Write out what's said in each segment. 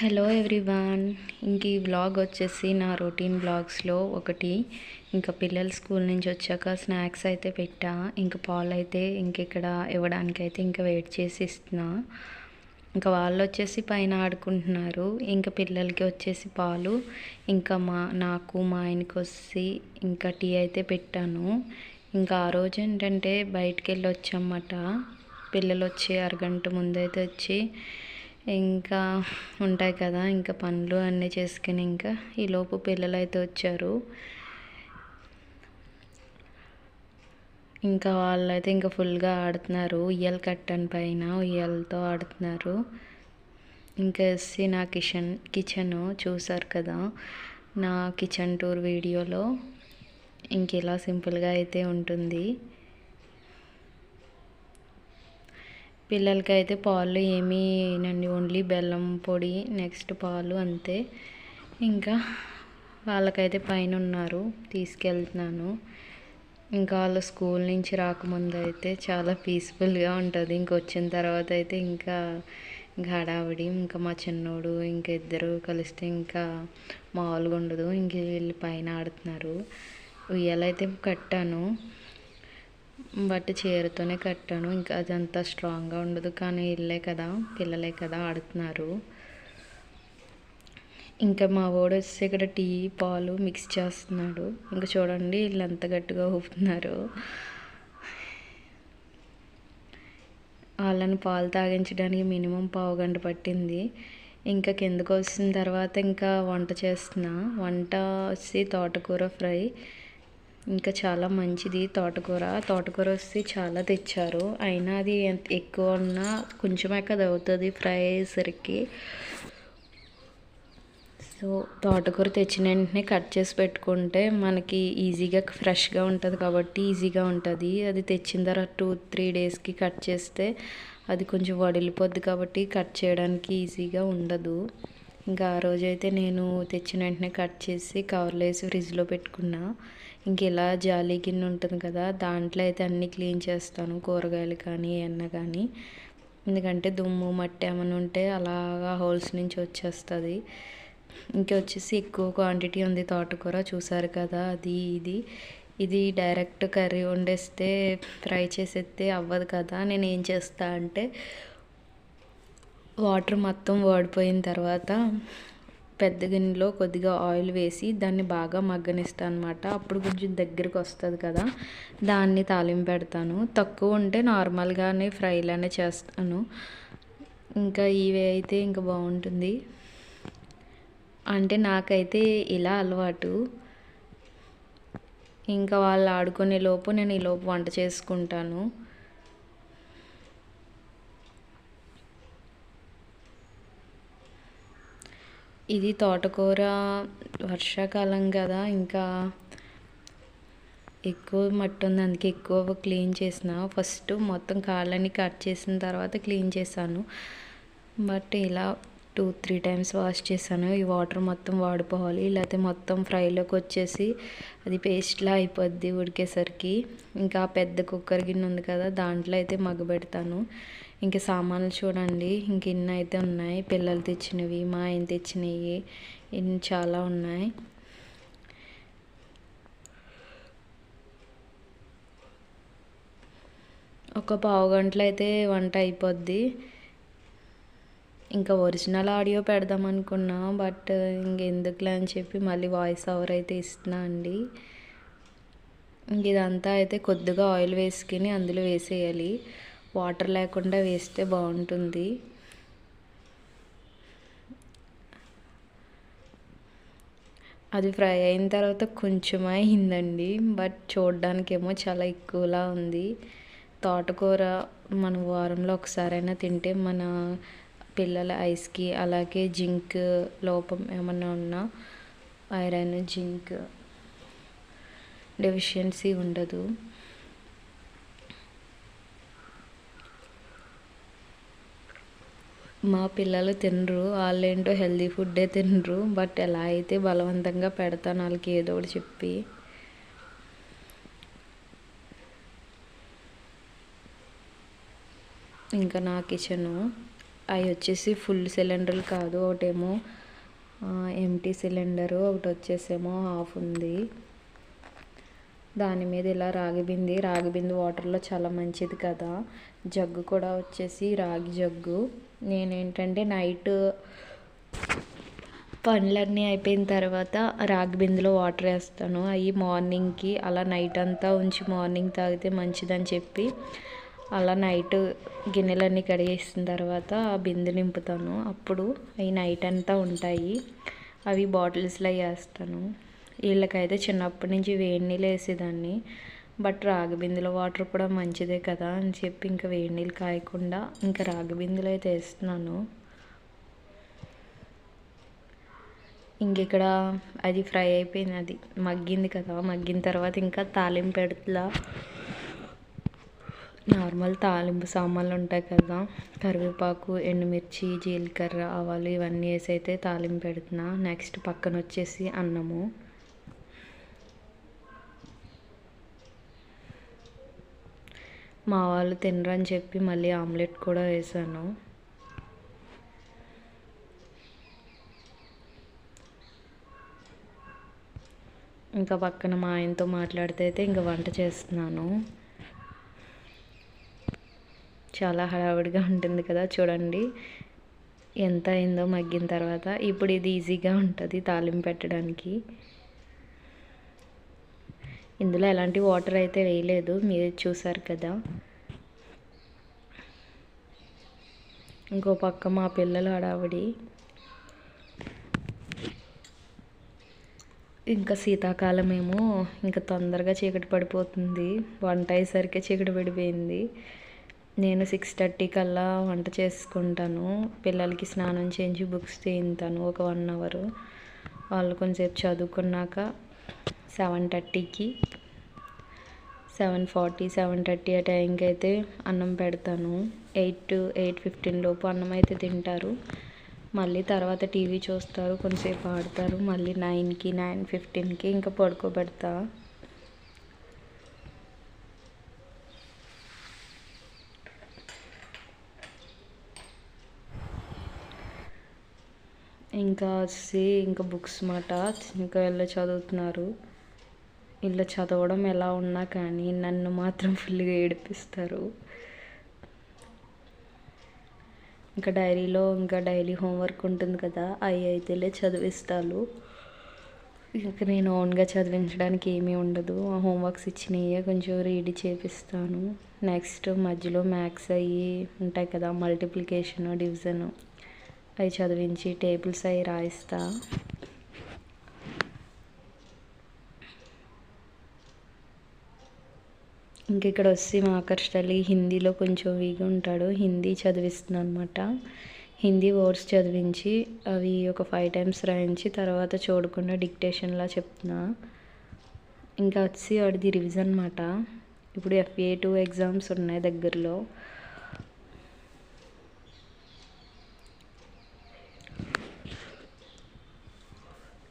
Hello everyone ఇంక ఈ blog వచ్చేసి నా రొటీన్ బ్లాగ్స్లో ఒకటి. ఇంకా పిల్లలు స్కూల్ నుంచి వచ్చాక స్నాక్స్ అయితే పెట్టా. ఇంకా పాలు అయితే ఇంక ఇక్కడ ఇవ్వడానికి అయితే ఇంకా వెయిట్ చేసి ఇస్తున్నా. ఇంకా వాళ్ళు వచ్చేసి పైన ఆడుకుంటున్నారు. ఇంకా పిల్లలకి వచ్చేసి పాలు. ఇంకా మా నాకు మా ఆయనకి వచ్చి ఇంకా టీ అయితే పెట్టాను. ఇంకా ఆ రోజు ఏంటంటే బయటికి వెళ్ళి వచ్చామన్నమాట పిల్లలు వచ్చి అరగంట ముందైతే వచ్చి ఇంకా ఉంటాయి కదా ఇంకా పనులు అన్నీ చేసుకుని ఇంకా ఈలోపు పిల్లలు అయితే వచ్చారు. ఇంకా వాళ్ళైతే ఇంకా ఫుల్గా ఆడుతున్నారు. ఉయ్యాల కట్టన్ పైన ఉయ్యాలతో ఆడుతున్నారు. ఇంకా వచ్చి నా కిచెన్ కిచెన్ చూసారు కదా నా కిచెన్ టూర్ వీడియోలో. ఇంక ఇలా సింపుల్గా అయితే ఉంటుంది. పిల్లలకి అయితే పాలు ఏమీ నండి ఓన్లీ బెల్లం పొడి నెక్స్ట్ పాలు అంతే. ఇంకా వాళ్ళకైతే పైన ఉన్నారు తీసుకెళ్తున్నాను. ఇంకా వాళ్ళు స్కూల్ నుంచి రాకముందు అయితే చాలా పీస్ఫుల్గా ఉంటుంది. ఇంక వచ్చిన తర్వాత అయితే ఇంకా ఇంకా హడావిడి ఇంకా మా చిన్నోడు ఇంకా ఇద్దరు కలిస్తే ఇంకా మామూలుగా ఉండదు. ఇంక వీళ్ళు పైన ఆడుతున్నారు. ఉయ్యాలైతే కట్టాను. బట్ చీరతోనే కట్టాను. ఇంకా అదంతా స్ట్రాంగ్గా ఉండదు. కానీ ఇల్లే కదా పిల్లలే కదా ఆడుతున్నారు. ఇంకా మా వాడు వస్తే ఇక్కడ టీ పాలు మిక్స్ చేస్తున్నాడు. ఇంకా చూడండి వీళ్ళు ఎంత గట్టిగా ఊపుతున్నారు. వాళ్ళని పాలు తాగించడానికి మినిమం పావు గంట పట్టింది. ఇంకా కిందకు వచ్చిన తర్వాత ఇంకా వంట చేస్తున్నా. వంట వచ్చి తోటకూర ఫ్రై. ఇంకా చాలా మంచిది తోటకూర. తోటకూర వస్తే చాలా తెచ్చారు. అయినా అది ఎంత ఎక్కువ ఉన్నా కొంచెమే కదా అవుతుంది ఫ్రై అయ్యేసరికి. సో తోటకూర తెచ్చిన వెంటనే కట్ చేసి పెట్టుకుంటే మనకి ఈజీగా ఫ్రెష్గా ఉంటుంది కాబట్టి ఈజీగా ఉంటుంది. అది తెచ్చిన తర్వాత టూ త్రీ డేస్కి కట్ చేస్తే అది కొంచెం వడిలిపోద్ది కాబట్టి కట్ చేయడానికి ఈజీగా ఉండదు. ఇంకా ఆ రోజైతే నేను తెచ్చిన వెంటనే కట్ చేసి కవర్లో వేసి ఫ్రిడ్జ్లో పెట్టుకున్నా. ఇంక ఇలా జాలీ గిన్నె ఉంటుంది కదా దాంట్లో అయితే అన్నీ క్లీన్ చేస్తాను కూరగాయలు కానీ ఎన్న కానీ. ఎందుకంటే దుమ్ము మట్టి ఏమైనా ఉంటే అలాగా హోల్స్ నుంచి వచ్చేస్తుంది. ఇంకా వచ్చేసి ఎక్కువ క్వాంటిటీ ఉంది తోటకూర చూసారు కదా అది ఇది. ఇది డైరెక్ట్ కర్రీ వండేస్తే ఫ్రై చేసేస్తే అవ్వదు కదా నేను ఏం చేస్తా అంటే వాటర్ మొత్తం వాడిపోయిన తర్వాత పెద్ద గిన్నెలో కొద్దిగా ఆయిల్ వేసి దాన్ని బాగా మగ్గనిస్తాను అనమాట అప్పుడు కొంచెం దగ్గరికి వస్తుంది కదా దాన్ని తాలింపు పెడతాను. తక్కువ ఉంటే నార్మల్గానే ఫ్రైలానే చేస్తాను. ఇంకా ఇవి అయితే ఇంకా బాగుంటుంది. అంటే నాకైతే ఇలా అలవాటు. ఇంకా వాళ్ళు ఆడుకునే లోపు నేను ఈ లోపు వంట చేసుకుంటాను. ఇది తోటకూర వర్షాకాలం కదా ఇంకా ఎక్కువ మట్టి ఉంది. అందుకే ఎక్కువ క్లీన్ చేసిన. ఫస్ట్ మొత్తం కాళ్ళని కట్ చేసిన తర్వాత క్లీన్ చేశాను. బట్ ఇలా టూ త్రీ టైమ్స్ వాష్ చేశాను. ఈ వాటర్ మొత్తం వాడిపోవాలి. లేకపోతే మొత్తం ఫ్రైలోకి వచ్చేసి అది పేస్ట్లా అయిపోద్ది ఉడికేసరికి. ఇంకా పెద్ద కుక్కర్ గిన్నె ఉంది కదా దాంట్లో అయితే మగ్గబెడతాను. ఇంకా సామాన్లు చూడండి. ఇంక ఇన్ని అయితే ఉన్నాయి. పిల్లలు తెచ్చినవి మా ఆయన తెచ్చినవి ఇన్ని చాలా ఉన్నాయి. ఒక పావు గంటలో అయితే వంట అయిపోద్ది. ఇంకా ఒరిజినల్ ఆడియో పెడదాం అనుకున్నా బట్ ఇంకెందుకులే అని చెప్పి మళ్ళీ వాయిస్ ఓవర్ అయితే ఇస్తున్నా అండి. ఇంక ఇదంతా అయితే కొద్దిగా ఆయిల్ వేసుకుని అందులో వేసేయాలి. వాటర్ లేకుండా వేస్తే బాగుంటుంది. అది ఫ్రై అయిన తర్వాత కొంచెం అయిందండి బట్ చూడడానికేమో చాలా ఎక్కువలా ఉంది. తోటకూర మన వారంలో ఒకసారైనా తింటే మన పిల్లల ఐస్కి అలాగే జింక్ లోపం ఏమన్నా ఉన్నా ఐరన్ జింక్ డెఫిషియన్సీ ఉండదు. మా పిల్లలు తినరు వాళ్ళేంటో హెల్దీ ఫుడ్డే తినరు బట్ ఎలా అయితే బలవంతంగా పెడతాను వాళ్ళకి ఏదో ఒకటి చెప్పి. ఇంకా నా కిచెను అవి వచ్చేసి ఫుల్ సిలిండర్లు కాదు ఒకటేమో ఎంటీ సిలిండరు ఒకటి వచ్చేసేమో హాఫ్ ఉంది. దాని మీద ఇలా రాగి బింది రాగి బింది వాటర్లో చాలా మంచిది కదా. జగ్గు కూడా వచ్చేసి రాగి జగ్గు. నేనేంటంటే నైట్ పనులన్నీ అయిపోయిన తర్వాత రాగి బిందులో వాటర్ వేస్తాను. అవి మార్నింగ్కి అలా నైట్ అంతా ఉంచి మార్నింగ్ తాగితే మంచిదని చెప్పి అలా నైట్ గిన్నెలన్నీ కడిగేసిన తర్వాత ఆ బిందె నింపుతాను. అప్పుడు అవి నైట్ అంతా ఉంటాయి. అవి బాటిల్స్లో వేస్తాను. వీళ్ళకైతే చిన్నప్పటి నుంచి వేడి నీళ్ళు వేసేదాన్ని. బట్ రాగి బిందెలో వాటర్ కూడా మంచిదే కదా అని చెప్పి ఇంకా వేడి నీళ్ళు కాయకుండా ఇంకా రాగి బిందెలో అయితే వేస్తున్నాను. ఇంకెక్కడ అది ఫ్రై అయిపోయింది అది మగ్గింది కదా మగ్గిన తర్వాత ఇంకా తాలింపు పెడతలా నార్మల్ తాలింపు సామాన్లు ఉంటాయి కదా కరివేపాకు ఎండుమిర్చి జీలకర్ర ఆవాలు ఇవన్నీ వేసి అయితే తాలింపు పెడుతున్నా. నెక్స్ట్ పక్కన వచ్చేసి అన్నము. మా వాళ్ళు తినరని చెప్పి మళ్ళీ ఆమ్లెట్ కూడా వేసాను. ఇంకా పక్కన మా ఆయనతో మాట్లాడితే అయితే ఇంకా వంట చేస్తున్నాను. చాలా హడావిడిగా ఉంటుంది కదా చూడండి. ఎంత అయిందో మగ్గిన తర్వాత ఇప్పుడు ఇది ఈజీగా ఉంటుంది తాలింపు పెట్టడానికి. ఇందులో ఎలాంటి వాటర్ అయితే వేయలేదు మీరు చూసారు కదా. ఇంకో పక్క మా పిల్లలు హడావిడి. ఇంకా శీతాకాలం ఏమో ఇంకా తొందరగా చీకటి పడిపోతుంది. వంట అయ్యేసరికి చీకటి పడిపోయింది. నేను సిక్స్ థర్టీ కల్లా వంట చేసుకుంటాను. పిల్లలకి స్నానం చేయించి బుక్స్ తీయింతాను ఒక వన్ అవర్. వాళ్ళు కొంచెంసేపు చదువుకున్నాక సెవెన్ థర్టీకి. సెవెన్ ఫార్టీ సెవెన్ థర్టీ ఆ టైంకి అయితే అన్నం పెడతాను. ఎయిట్ టు ఎయిట్ ఫిఫ్టీన్ లోపు అన్నం అయితే తింటారు. మళ్ళీ తర్వాత టీవీ చూస్తారు కొంతసేపు ఆడతారు. మళ్ళీ నైన్కి నైన్ ఫిఫ్టీన్కి ఇంకా పడుకోబెడతా. ఇంకా వచ్చి ఇంకా బుక్స్ మాట. ఇంకా వెళ్ళి చదువుతున్నారు? వీళ్ళు చదవడం ఎలా ఉన్నా కానీ నన్ను మాత్రం ఫుల్గా ఏడిపిస్తారు. ఇంకా డైరీలో ఇంకా డైలీ హోంవర్క్ ఉంటుంది కదా అవి అయితేలే చదివిస్తాను. ఇంకా నేను ఓన్గా చదివించడానికి ఏమీ ఉండదు. ఆ హోంవర్క్స్ ఇచ్చినవి కొంచెం రీడ్ చేపిస్తాను. నెక్స్ట్ మధ్యలో మ్యాథ్స్ అవి ఉంటాయి కదా మల్టిప్లికేషన్ డివిజన్ అవి చదివించి టేబుల్స్ అవి రాయిస్తా. ఇంక ఇక్కడ వచ్చి మా ఆకర్ష్ హిందీలో కొంచెం వీగా ఉంటాడు. హిందీ చదివిస్తున్నాను అనమాట హిందీ వర్డ్స్ చదివించి అవి ఒక ఫైవ్ టైమ్స్ రాయించి తర్వాత చూడకుండా డిక్టేషన్లా చెప్తున్నా. ఇంకా వచ్చి వాడిది రివిజన్ అనమాట ఇప్పుడు ఎఫ్ఏ టూ ఎగ్జామ్స్ ఉన్నాయి దగ్గరలో.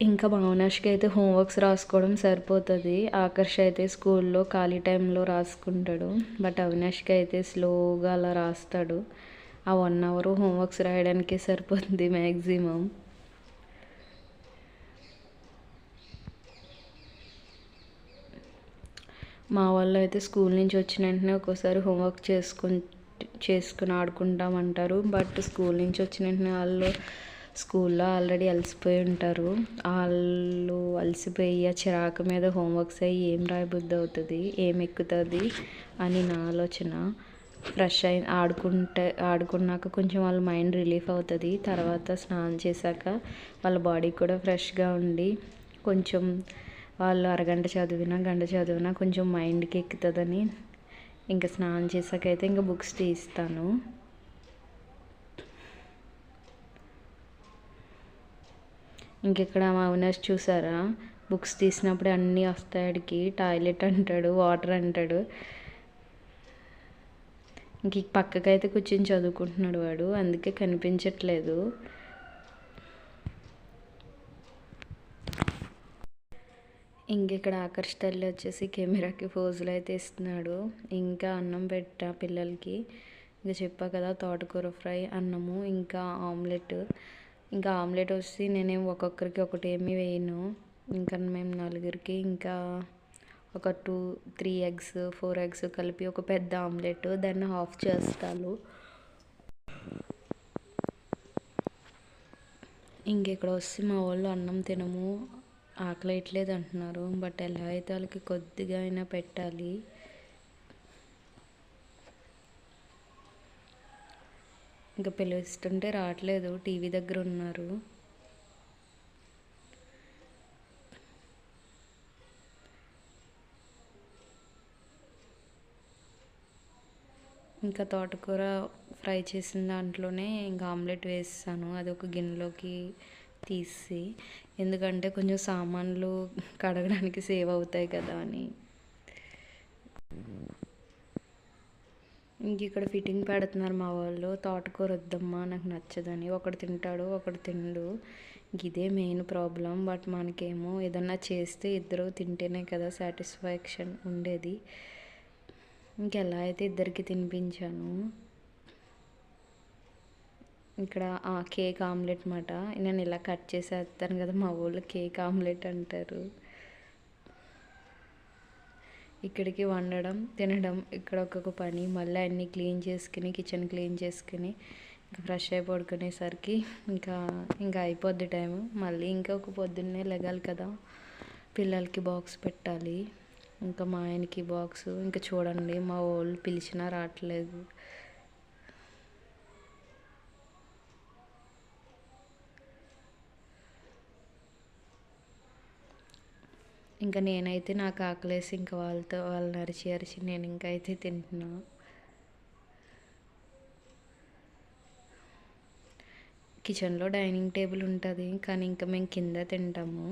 ఇంకా భావనాష్కి అయితే హోంవర్క్స్ రాసుకోవడం సరిపోతుంది. ఆకర్ష్ అయితే స్కూల్లో ఖాళీ టైంలో రాసుకుంటాడు. బట్ అవినాష్కి అయితే స్లోగా అలా రాస్తాడు. ఆ వన్ అవర్ హోంవర్క్స్ రాయడానికే సరిపోతుంది మ్యాక్సిమం మా వాళ్ళు అయితే స్కూల్ నుంచి వచ్చిన వెంటనే ఒక్కోసారి హోంవర్క్ చేసుకుని చేసుకుని ఆడుకుంటామంటారు. బట్ స్కూల్ నుంచి వచ్చిన వెంటనే వాళ్ళు స్కూల్లో ఆల్రెడీ అలసిపోయి ఉంటారు. వాళ్ళు అలసిపోయి ఆ చిరాకు మీద హోంవర్క్స్ అయ్యి ఏం రాయబుద్ధి అవుతుంది ఏం ఎక్కుతుంది అని నా ఆలోచన. ఫ్రెష్ అయి ఆడుకుంటే ఆడుకున్నాక కొంచెం వాళ్ళ మైండ్ రిలీఫ్ అవుతుంది. తర్వాత స్నానం చేశాక వాళ్ళ బాడీ కూడా ఫ్రెష్గా ఉండి కొంచెం వాళ్ళు అరగంట చదివినా గంట చదివినా కొంచెం మైండ్కి ఎక్కుతుందని. ఇంకా స్నానం చేశాక అయితే ఇంకా బుక్స్ తీస్తాను ఇంకెక్కడ మా అవినాష్ చూసారా? బుక్స్ తీసినప్పుడే అన్నీ వస్తాయి ఆడికి. టాయిలెట్ అంటాడు వాటర్ అంటాడు. ఇంక పక్కకైతే కూర్చొని చదువుకుంటున్నాడు వాడు. అందుకే కనిపించట్లేదు. ఇంకెక్కడ ఆకర్ష్ తల్లి వచ్చేసి కెమెరాకి ఫోజులు అయితే ఇస్తున్నాడు. ఇంకా అన్నం పెట్టా పిల్లలకి. ఇంకా చెప్పా కదా తోటకూర ఫ్రై అన్నము ఇంకా ఆమ్లెట్. ఇంకా ఆమ్లెట్ వచ్చి నేనేం ఒక్కొక్కరికి ఒకటి ఏమి వేయను. ఇంకా మేము నలుగురికి ఇంకా ఒక two three eggs four eggs కలిపి ఒక పెద్ద ఆమ్లెట్ దాన్ని హాఫ్ చేస్తాను. ఇంకెక్కడ వస్తే మా వాళ్ళు అన్నం తినము. ఆకలేయట్లేదు అంటున్నారు. బట్ ఎలా అయితే వాళ్ళకి కొద్దిగా అయినా పెట్టాలి. ఇంకా పిలుస్తుంటే రావట్లేదు. టీవీ దగ్గర ఉన్నారు. ఇంకా తోటకూర ఫ్రై చేసిన దాంట్లోనే ఇంకా ఆమ్లెట్ వేస్తాను అది ఒక గిన్నెలోకి తీసి. ఎందుకంటే కొంచెం సామాన్లు కడగడానికి సేవ్ అవుతాయి కదా అని. ఇంక ఇక్కడ ఫిట్టింగ్ పెడుతున్నారు మా వాళ్ళు. తోటకూర వద్దమ్మా నాకు నచ్చదని. ఒకడు తింటాడు ఒకడు తిండు. ఇదే మెయిన్ ప్రాబ్లం. బట్ మనకేమో ఏదన్నా చేస్తే ఇద్దరు తింటేనే కదా సాటిస్ఫాక్షన్ ఉండేది. ఇంకెలా అయితే ఇద్దరికి తినిపించాను. ఇక్కడ ఆ కేక్ ఆమ్లెట్ మాట. నేను ఇలా కట్ చేసేస్తాను కదా మా ఊళ్ళో కేక్ ఆమ్లెట్ అంటారు. ఇక్కడికి వండడం తినడం ఇక్కడ ఒక్కొక్క పని. మళ్ళీ అన్నీ క్లీన్ చేసుకుని కిచెన్ క్లీన్ చేసుకుని ఇంకా ఫ్రెష్ అయి పడుకునేసరికి ఇంకా ఇంకా అయిపోద్ది టైం మళ్ళీ ఇంకా ఒక పొద్దున్నే లెగాలి కదా. పిల్లలకి బాక్స్ పెట్టాలి. ఇంకా మా ఆయనకి బాక్స్ ఇంకా చూడండి మా వాళ్ళు పిలిచినా రావట్లేదు. ఇంకా నేనైతే నాకు ఆకలేసి ఇంకా వాళ్ళతో వాళ్ళని అరిచి అరిచి నేను ఇంకా అయితే తింటున్నా. కిచెన్లో డైనింగ్ టేబుల్ ఉంటుంది కానీ ఇంకా మేము కింద తింటాము.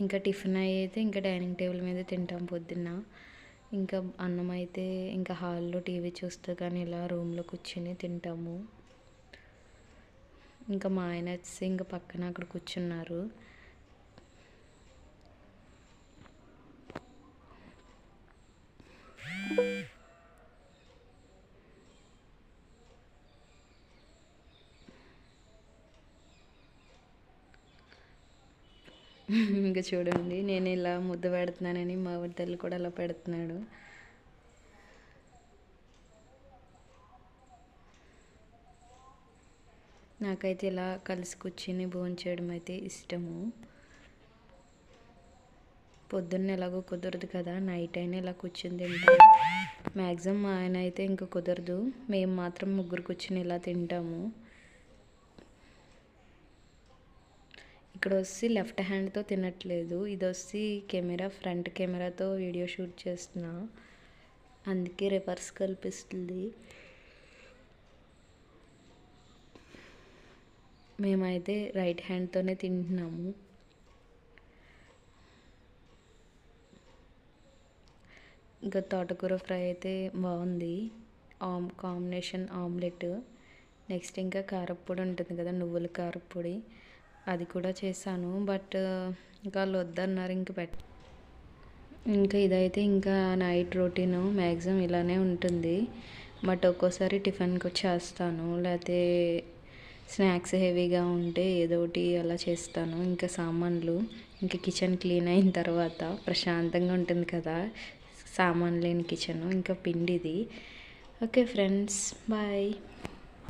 ఇంకా టిఫిన్ అయితే ఇంకా డైనింగ్ టేబుల్ మీద తింటాం పొద్దున్న. ఇంకా అన్నం అయితే ఇంకా హాల్లో టీవీ చూస్తూ కానీ ఇలా రూమ్లో కూర్చొని తింటాము. ఇంకా మా ఆయన వచ్చి ఇంకా పక్కన అక్కడ కూర్చున్నారు. ఇంకా చూడండి నేను ఇలా ముద్ద పెడుతున్నానని మా తల్లి కూడా అలా పెడుతున్నాడు. నాకైతే ఇలా కలిసి కూర్చుని భోంచేయడం అయితే ఇష్టము. పొద్దున్న ఎలాగో కుదరదు కదా నైట్ అయినా ఇలా కూర్చుని తింటాం. మ్యాక్సిమం మా ఆయన అయితే ఇంకా కుదరదు. మేము మాత్రం ముగ్గురు కూర్చుని ఇలా తింటాము. ఇక్కడ వచ్చి లెఫ్ట్ హ్యాండ్తో తినట్లేదు. ఇది వచ్చి కెమెరా ఫ్రంట్ కెమెరాతో వీడియో షూట్ చేస్తున్నా. అందుకే రివర్స్ కల్పిస్తుంది. మేమైతే రైట్ హ్యాండ్తోనే తింటున్నాము. ఇంకా తోటకూర ఫ్రై అయితే బాగుంది. ఆమ్ కాంబినేషన్ ఆమ్లెట్. నెక్స్ట్ ఇంకా కారప్పొడి ఉంటుంది కదా నువ్వుల కారప్పొడి. అది కూడా చేశాను బట్ ఇంకా వాళ్ళు వద్దన్నారు ఇంక పెట్ ఇంకా ఇదైతే ఇంకా నైట్ రొటీన్ మ్యాక్సిమం ఇలానే ఉంటుంది. బట్ ఒక్కోసారి టిఫిన్కి చేస్తాను లేకపోతే స్నాక్స్ హెవీగా ఉంటే ఏదో ఒకటి అలా చేస్తాను. ఇంకా సామాన్లు ఇంకా కిచెన్ క్లీన్ అయిన తర్వాత ప్రశాంతంగా ఉంటుంది కదా సామాన్ లేని కిచెన్ ఇంకా పిండిది. Okay friends bye